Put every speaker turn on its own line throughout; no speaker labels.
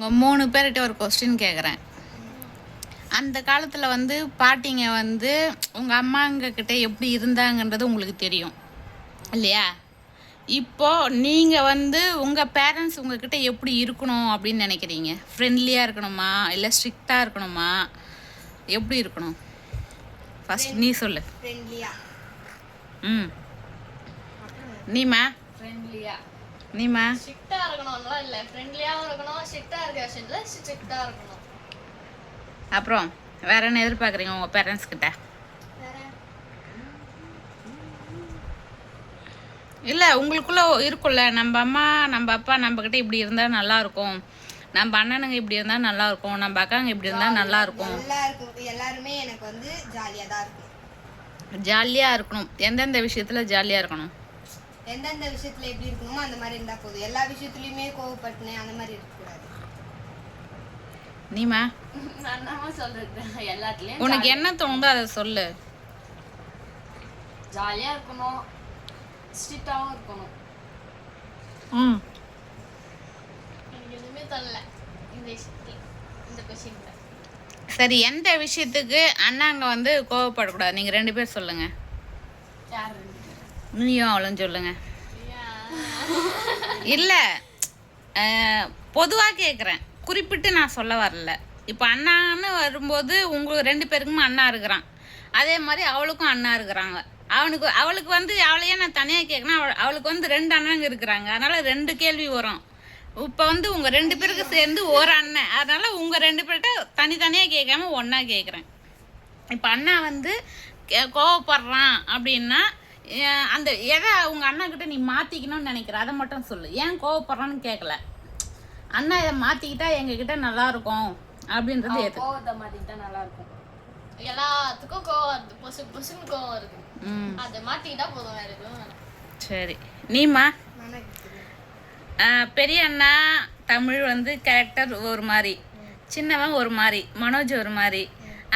உங்கள் மூணு பேர்கிட்ட ஒரு கொஸ்டின் கேட்குறேன் அந்த காலத்தில் வந்து பாட்டிங்க வந்து உங்கள் அம்மாங்க கிட்ட எப்படி இருந்தாங்கன்றது உங்களுக்கு தெரியும். இல்லையா? இப்போ நீங்கள் வந்து உங்கள் பேரண்ட்ஸ் உங்ககிட்ட எப்படி இருக்கணும் அப்படின்னு நினைக்கிறீங்க? ஃப்ரெண்ட்லியாக இருக்கணுமா? இல்லை ஸ்ட்ரிக்டாக இருக்கணுமா? எப்படி இருக்கணும்? ஃபர்ஸ்ட் நீ சொல்லு.
ஃப்ரெண்ட்லியா
ம். நீமா
ஃப்ரெண்ட்லியா
நீமா
ஸ்ட்ரிக்டா இருக்கணும்லாம் இல்ல. ஃப்ரெண்ட்லியாவும் இருக்கணும் ஸ்ட்ரிக்டா இருக்க விஷயத்துல ஸ்ட்ரிக்டா இருக்கணும்.
அப்புறம் வேற என்ன எதிர்பார்க்குறீங்க உங்கள் பேரண்ட்ஸ் கிட்ட? இல்லை உங்களுக்குள்ள இருக்கும்ல. நம்ம அம்மா நம்ம அப்பா நம்ம கிட்ட இப்படி இருந்தால் நல்லா இருக்கும். நம்ம அண்ணனுங்க இப்படி இருந்தால் நல்லா இருக்கும். நம்ம அக்காங்க இப்படி இருந்தால் நல்லா இருக்கும்.
எல்லாருமே எனக்கு வந்து ஜாலியா தான் இருக்கும்.
ஜாலியாக இருக்கணும். எந்தெந்த விஷயத்தில் ஜாலியாக இருக்கணும்?
எந்தெந்த விஷயத்துல எப்படி இருக்கணுமோ அந்த மாதிரி இருந்தா போதும். எல்லா விஷயத்துலயுமே கோவப்பட்டுனேன் அந்த மாதிரி இருக்கக்கூடாது.
நீமா
நான் சொல்றது. எல்லாத்துலயும்
உனக்கு என்ன தோணுதோ அதை சொல்லு.
ஜாலியா இருக்கணும். ஸ்ட்ரிக்டாவும் இருக்கணும்.
ம்.
எனக்கு எதுவுமே தரல இந்த விஷயத்துல இந்த கொஸ்டின்ல
சரி எந்த விஷயத்துக்கு அண்ணாங்க வந்து கோவப்படக்கூடாது? நீங்கள் ரெண்டு பேர் சொல்லுங்க.
யார்?
நீயும் அவளும் சொல்லுங்க. இல்லை பொதுவாக கேட்குறேன் குறிப்பிட்டு நான் சொல்ல வரல. இப்போ அண்ணான்னு வரும்போது உங்களுக்கு ரெண்டு பேருக்குமே அண்ணா இருக்கிறான். அதே மாதிரி அவளுக்கும் அண்ணா இருக்கிறாங்க. அவனுக்கு அவளுக்கு வந்து அவளையே நான் தனியாக கேட்கணும் அவள் அவளுக்கு வந்து ரெண்டு அண்ணங்க இருக்கிறாங்க. அதனால் ரெண்டு கேள்வி வரும். இப்போ வந்து உங்கள் ரெண்டு பேருக்கு சேர்ந்து ஒரு அண்ணன். அதனால் உங்கள் ரெண்டு பேர்கிட்ட தனித்தனியாக கேட்காம ஒன்றா கேட்குறேன் இப்போ அண்ணா வந்து கே- கோவப்படுறான் அப்படின்னா அந்த எதை உங்க அண்ணா கிட்ட நீ மாத்திக்கணும்னு நினைக்கிற? அதை மட்டும் சொல்லு. ஏன் கோவப்படுறான்னு கேட்கல அண்ணா இதை மாத்திக்கிட்டா எங்க கிட்ட நல்லா இருக்கும் அப்படின்றது எது
கோவத்தை மாத்திக்கிட்டா நல்லா இருக்கும் எல்லாத்துக்கும் கோவம் வருது. பொசு பொசுன்னு கோவம்
ம்.
அதை மாத்திக்கிட்டா போதும் வேற எதுவும்.
சரி. நீமா பெரிய அண்ணா தமிழ் வந்து கேரக்டர் ஒரு மாதிரி. சின்னவன் ஒரு மாதிரி. மனோஜ் ஒரு மாதிரி.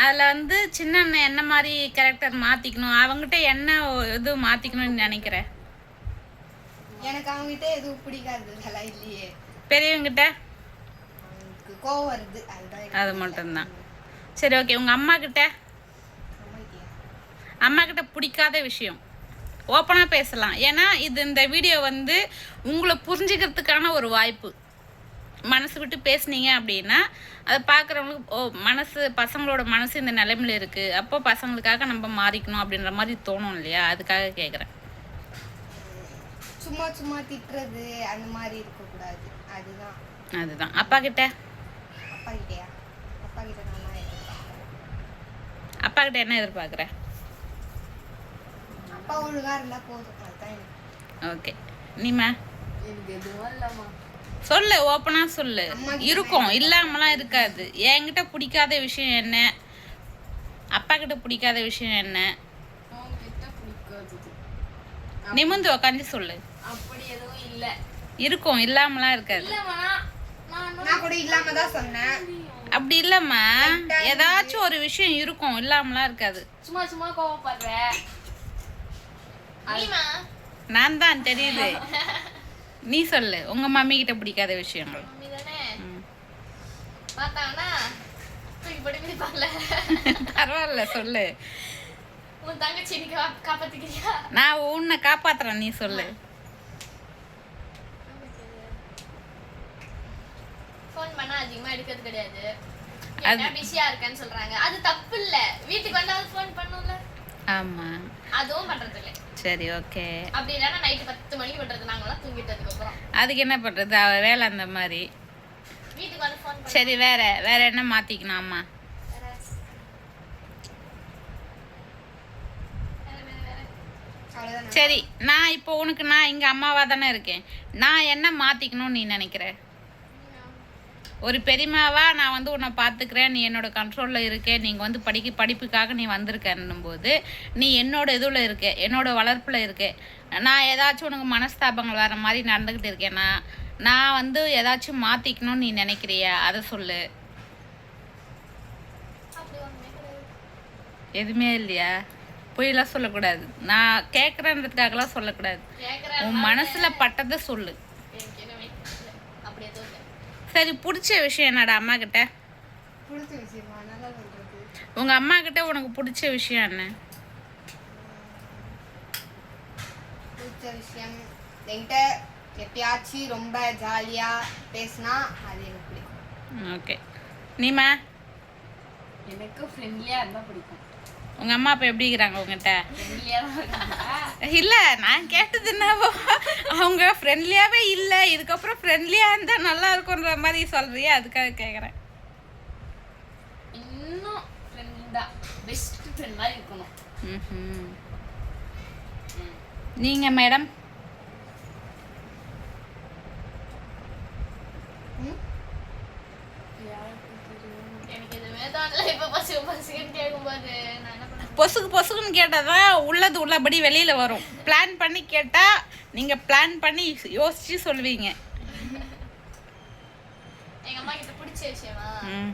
அதில் வந்து சின்ன அண்ணன் என்ன மாதிரி கேரக்டர் மாற்றிக்கணும் அவங்ககிட்ட என்ன இது மாற்றிக்கணும்னு நினைக்கிற?
எனக்கு அவங்ககிட்ட எதுவும் பிடிக்காததெல்லாம் இல்லையே.
பெரியவங்கிட்ட?
கோவம் வருது.
அது மட்டும்தான். சரி ஓகே உங்கள் அம்மா கிட்ட. அம்மா கிட்ட பிடிக்காத விஷயம். ஓப்பனாக பேசலாம். ஏன்னா இது இந்த வீடியோ வந்து உங்களை புரிஞ்சுக்கிறதுக்கான ஒரு வாய்ப்பு. மனசு விட்டு பேசுனீங்க அப்படின்னா அதை பார்க்குறவங்களுக்கு ஓ மனசு பசங்களோட மனசு இந்த நிலைமையில இருக்குது அப்போ பசங்களுக்காக நம்ம மாறிக்கணும் அப்படின்ற மாதிரி தோணும் இல்லையா? அதுக்காக கேட்குறேன்
சும்மா சும்மா திட்டுறது அந்த மாதிரி இருக்கக்கூடாது. அதுதான்.
அதுதான். அப்பா கிட்ட?
அப்பா கிட்டயா? அப்பா கிட்ட எதிர்பார்க்கிறேன்.
அப்பா கிட்ட என்ன எதிர்பார்க்குற?
அப்பா ஒழுங்கா இருந்தா போதும். அதுதான்
ஓகே. நீமா
எனக்கு எதுவும் இல்லம்மா.
சொல்லு ஓப்பனாக சொல்லு. இருக்கும். இல்லாமலாம் இருக்காது. என்கிட்ட பிடிக்காத விஷயம் என்ன? அப்பா கிட்ட பிடிக்காத விஷயம் என்ன? நிமிந்து உக்காந்து சொல்லு.
அப்படி எதுவும் இல்ல.
இருக்கும். இல்லாமலாம் இருக்காது.
இல்லம்மா நான்
நான் கூட இல்லாம தான் சொன்னேன்.
அப்படி இல்லம்மா. ஏதாச்சும் ஒரு விஷயம் இருக்கும். இல்லாமலாம் இருக்காது.
சும்மா சும்மா கோவப்படுற. நீமா
நான் தான் தெரியுது. நீ சொல்லு. உங்க மம்மி கிட்ட பிடிக்காத விஷயங்கள். பரவாயில்ல சொல்லு.
உன் தங்கச்சி நீ காப்பாத்திக்கிறியா?
நான் உன்னை காப்பாத்துறேன் நீ சொல்லு.
ஃபோன் பண்ணா அதிகமா எடுக்கிறது கிடையாது. கேட்டா பிஸியா இருக்கேன்னு சொல்றாங்க. அது தப்பு இல்ல. வீட்டுக்கு வந்தாவது ஃபோன் பண்ணும்ல.
ஆமா.
அதுவும் பண்றது இல்ல
சரி ஓகே
அப்படி இல்லைன்னா நைட்டு பத்து மணிக்கு பண்றது நாங்களாம் தூங்கிட்டதுக்கு அப்புறம்.
அதுக்கு என்ன பண்றது? அவ வேலை அந்த மாதிரி.
வீட்டுக்கு வந்து ஃபோன்
சரி வேற வேற என்ன மாத்திக்கணும் அம்மா? சரி நான் இப்போ உனக்கு நான் இங்க அம்மாவா தானே இருக்கேன். நான் என்ன மாத்திக்கணும்னு நீ நினைக்கிற? ஒரு பெரியமாவா நான் வந்து உன்னை பார்த்துக்கிறேன் நீ என்னோட கண்ட்ரோலில் இருக்க நீங்கள் வந்து படிக்க படிப்புக்காக நீ வந்திருக்கன்னும் போது நீ என்னோட இதுல இருக்க என்னோட வளர்ப்பில் இருக்க. நான் ஏதாச்சும் உனக்கு மனஸ்தாபங்கள் வர மாதிரி நடந்துக்கிட்டு இருக்கேன்னா நான் வந்து ஏதாச்சும் மாற்றிக்கணும்னு நீ நினைக்கிறியா? அதை சொல்லு. எதுவுமே இல்லையா? பொய்யெல்லாம் சொல்லக்கூடாது. நான் கேட்குறேன்றதுக்காகலாம் சொல்லக்கூடாது. உன் மனசில் பட்டதை சொல்லு
எனக்கு எதுவுமே இல்ல. அப்படி எதுவும் இல்லை
சரி பிடிச்ச விஷயம் என்னடா அம்மா கிட்ட
பிடிச்ச விஷயமா? நல்லா சொல்றது.
உங்க அம்மா கிட்ட உனக்கு பிடிச்ச விஷயம் என்ன?
பிடிச்ச விஷயம் என்கிட்ட எப்பயாச்சும் ரொம்ப ஜாலியா பேசினா அது எனக்கு பிடிக்கும்.
ஓகே. நீமா
எனக்கு ஃப்ரெண்ட்லியா இருந்தா பிடிக்கும்.
உங்க அம்மா அப்பா எப்படி இருக்கிறாங்க உங்ககிட்ட? இல்ல நான் கேட்டது என்னவோ அவங்க ஃப்ரெண்ட்லியாவே இல்ல இதுக்கப்புறம் ஃப்ரெண்ட்லியா இருந்தா நல்லா இருக்கும்ன்ற மாதிரி சொல்றியே அதுக்காக கேக்குறேன்.
இன்னும் ஃப்ரெண்ட் தான். பெஸ்ட் ஃப்ரெண்ட் மாதிரி இருக்கணும்.
ம்ஹும். நீங்க மேடம்
ம்?
எனக்கு எதுவுமே தோணல இப்ப பசு பசுன்னு கேட்கும்போது நான் என்ன பண்ண
பொசுக்கு பொசுக்குன்னு கேட்டாதான் உள்ளது உள்ளபடி வெளியில வரும். பிளான் பண்ணி கேட்டா நீங்க பிளான் பண்ணி யோசிச்சு சொல்லுவீங்க
எங்க அம்மா கிட்ட பிடிச்ச விஷயமா
ம்.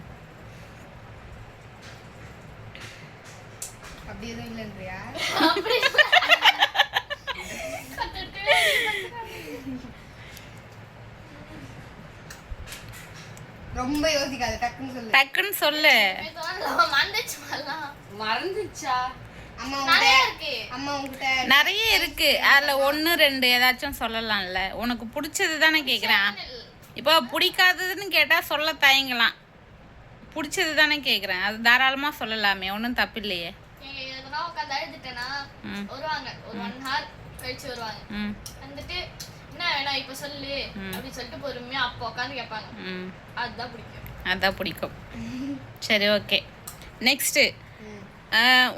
அப்படி எதுவும் இல்லைன்றியா?
அப்படி கத்துட்டு
ரொம்ப யோசிக்காத டக்குன்னு சொல்லு.
டக்குன்னு சொல்லு.
மறந்துச்சு? நிறைய இருக்கு.
அம்மா உங்ககிட்ட
நிறைய இருக்கு. அதுல ஒன்று ரெண்டு ஏதாச்சும் சொல்லலாம்ல. உனக்கு பிடிச்சது தானே கேட்குறேன் இப்போ பிடிக்காததுன்னு கேட்டால் சொல்ல தயங்கலாம். பிடிச்சது தானே கேட்குறேன் அது தாராளமாக சொல்லலாமே. ஒன்றும் தப்பு இல்லையே
உட்காந்து அழுதுட்டேன்னா
ம்.
வருவாங்க. ஒரு ஒன் ஹவர் கழிச்சு வருவாங்க.
ம்.
வந்துட்டு என்ன வேணும் இப்ப சொல்லு. அப்படின்னு சொல்லிட்டு பொறுமையா அப்போ உட்காந்து கேட்பாங்க.
ம்.
அதுதான் பிடிக்கும்.
அதான் பிடிக்கும். சரி ஓகே. நெக்ஸ்ட்டு.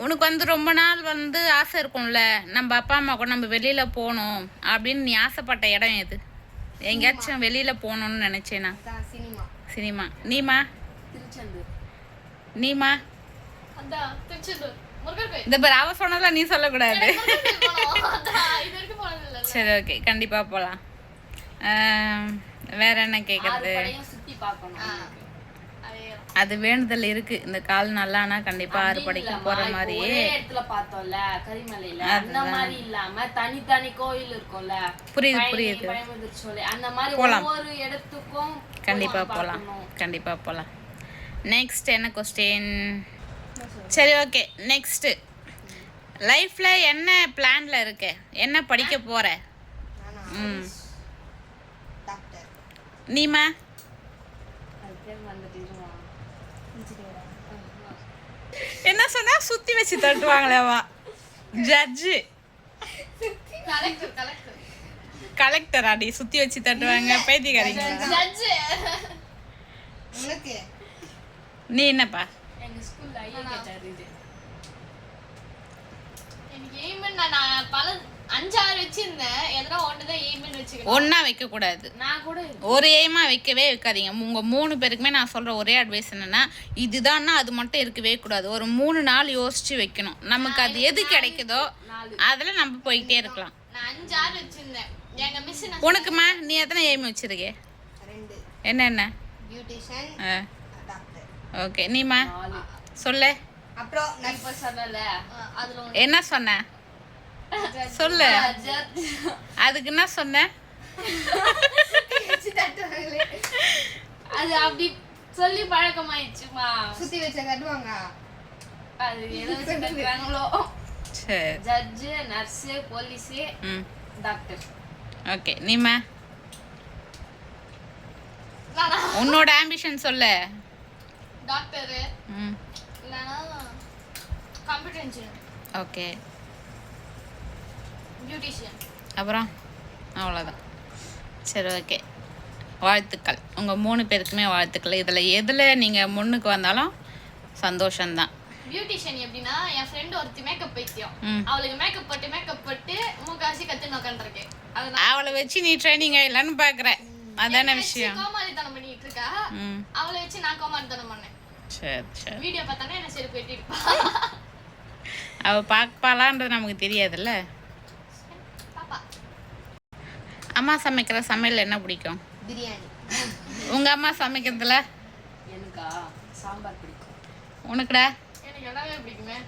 உனக்கு வந்து ரொம்ப நாள் வந்து ஆசை இருக்கும்ல. நம்ம அப்பா அம்மா கூட நம்ம வெளியில் போகணும் அப்படின்னு நீ ஆசைப்பட்ட இடம் எது? எங்கேயாச்சும் வெளியில் போகணும்னு நினச்சேனா?
சினிமா.
சினிமா. நீமா? நீமா? இந்த பேர் அவ சொன்னதெல்லாம் நீ சொல்லக்கூடாது. சரி ஓகே. கண்டிப்பாக போகலாம் வேற என்ன கேட்குறது
படையும் சுத்தி பார்க்கணும்.
அதே
வேண்டுதல் இருக்கு. இந்த கால் நல்லானா கண்டிப்பாக ஆறு படிக்கு
இப்போ
மாதிரி
ஒரே இடத்துல பார்த்தோம்ல கரிமலையில அந்த மாதிரி இல்லாம தனித்தனி கோயில் இருக்கும்ல.
புரியுது, புரியுது.
அந்த மாதிரி
போலாம்.
ஒவ்வொரு இடத்துக்கும்
போகலாம்
பார்க்கணும்.
கண்டிப்பாக போகலாம் நெக்ஸ்ட் என்ன கொஸ்டின் சரி ஓகே நெக்ஸ்ட்டு லைஃப்பில் என்ன பிளான்ல இருக்க? என்ன படிக்க போகிற
நானா
ம். நீமா
அது பேர் மறந்துட்டிருமா?
என்ன சொன்னா சுற்றி வச்சு தட்டுவாங்களேவா ஜட்ஜு
கலெக்டர் கலெக்டர்
கலெக்டர் அடி சுற்றி வச்சு தட்டுவாங்க பைத்தியக்காரங்க
ஜட்ஜ்
உனக்கு.
நீ என்னப்பா?
எங்க
வச்சிருந்தேன். எதனா ஒன்று தான் எய்மன் வச்சுக்கணும்.
ஒன்றா வைக்கக்கூடாது.
நான் கூட
ஒரு எய்மா வைக்கவே வைக்காதீங்க. உங்கள் மூணு பேருக்குமே நான் சொல்கிற ஒரே அட்வைஸ் என்னென்னா இதுதான்னா அது மட்டும் இருக்கவே கூடாது. ஒரு மூணு நாள் யோசித்து வைக்கணும். நமக்கு அது எது கிடைக்குதோ அதில் நம்ம போய்கிட்டே இருக்கலாம்.
நான் அஞ்சாறு வச்சிருந்தேன். எங்க மிஸ் நான்
உனக்குமா? நீ எத்தனை எய்ம் வச்சிருக்கே?
ரெண்டு.
என்னென்ன
பியூட்டிஷியன் டாக்டர்
ஓகே நீமா சொல்லு.
அப்புறம்
நான் இப்ப சொல்லல.
அஹ், அதுல ஒன்று
என்ன சொன்ன? சொல்லு. அதுக்கு என்ன சொன்ன?
அது அப்படி சொல்லி பழக்கமாயிடுச்சுமா.
சுத்தி வச்ச தட்டுவாங்க
அது எதை வச்சு கட்டுறாங்களோ
சரி.
Judge nurse police doctor.
Okay Neema உன்னோட ஆம்பிஷன் சொல்லு.
டாக்டரு.
ம்.
இல்லைன்னா கம்ப்யூட்டர் இன்ஜினியர்
ஓகே.
பியூட்டிஷியன்
அப்புறம் அவ்வளோதான் சரி ஓகே வாழ்த்துக்கள். உங்கள் மூணு பேருக்குமே வாழ்த்துக்கள். இதில் எதில் நீங்கள் முன்னுக்கு வந்தாலும் சந்தோஷம்தான்.
பியூட்டிஷியன் எப்படின்னா என் ஃப்ரெண்ட் ஒருத்தி மேக்கப் பைத்தியம். அவளுக்கு மேக்கப் போட்டு மேக்கப் போட்டு மூக்காசி கத்துன்னு உட்காந்துருக்கேன்
அவளை வச்சு நீ ட்ரைனிங் ஆயிடலான்னு பார்க்குற அதான விஷயம்.
கோமாளித்தனம் பண்ணிட்டு இருக்கா? அவளை வச்சு நான் கோமாளித்தனம் பண்ணேன்.
சரி சரி.
வீடியோ பார்த்தானே என்ன செருப்பு வெட்டி இருப்பா
அவள் பார்ப்பாளான்றது நமக்கு தெரியாதுல்ல. அம்மா சமைக்கிற சமையல் என்ன பிடிக்கும்?
பிரியாணி.
உங்கள் அம்மா சமைக்கிறதுல?
எனக்கா சாம்பார் பிடிக்கும்.
உனக்குடா?
எனக்கு எல்லாமே பிடிக்குமே?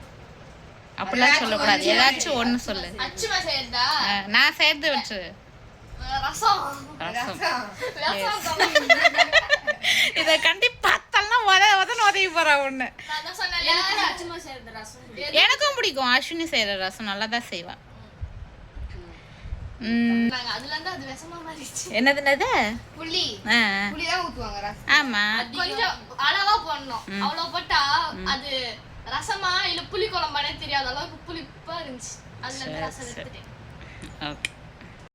அப்படிலாம் சொல்லக்கூடாது. ஏதாச்சும் ஒன்று சொல்லு. நான் சேர்த்து வச்சு.
ரசம்.
ரசம்.
ரசம்
ரசம்
இதை கண்டி பார்த்தாலும் உத உதன்னு உதவி போறா ஒண்ணு. எனக்கும் பிடிக்கும். அஸ்வினி செய்யற ரசம் நல்லா தான் செய்வா ம்,
நாங்க அதுல இருந்து அது விஷமா மாறிடுச்சு
என்னது என்னது?
புளி. புளி தான்
ஆமா.
கொஞ்சம் அளவா போடணும். அவ்வளவு போட்டா அது ரசமா இல்ல புளி குழம்பானே தெரியாத அளவுக்கு புளிப்பா இருந்துச்சு. அதுல இருந்து ரசம் எடுத்துட்டேன்.
ஓகே.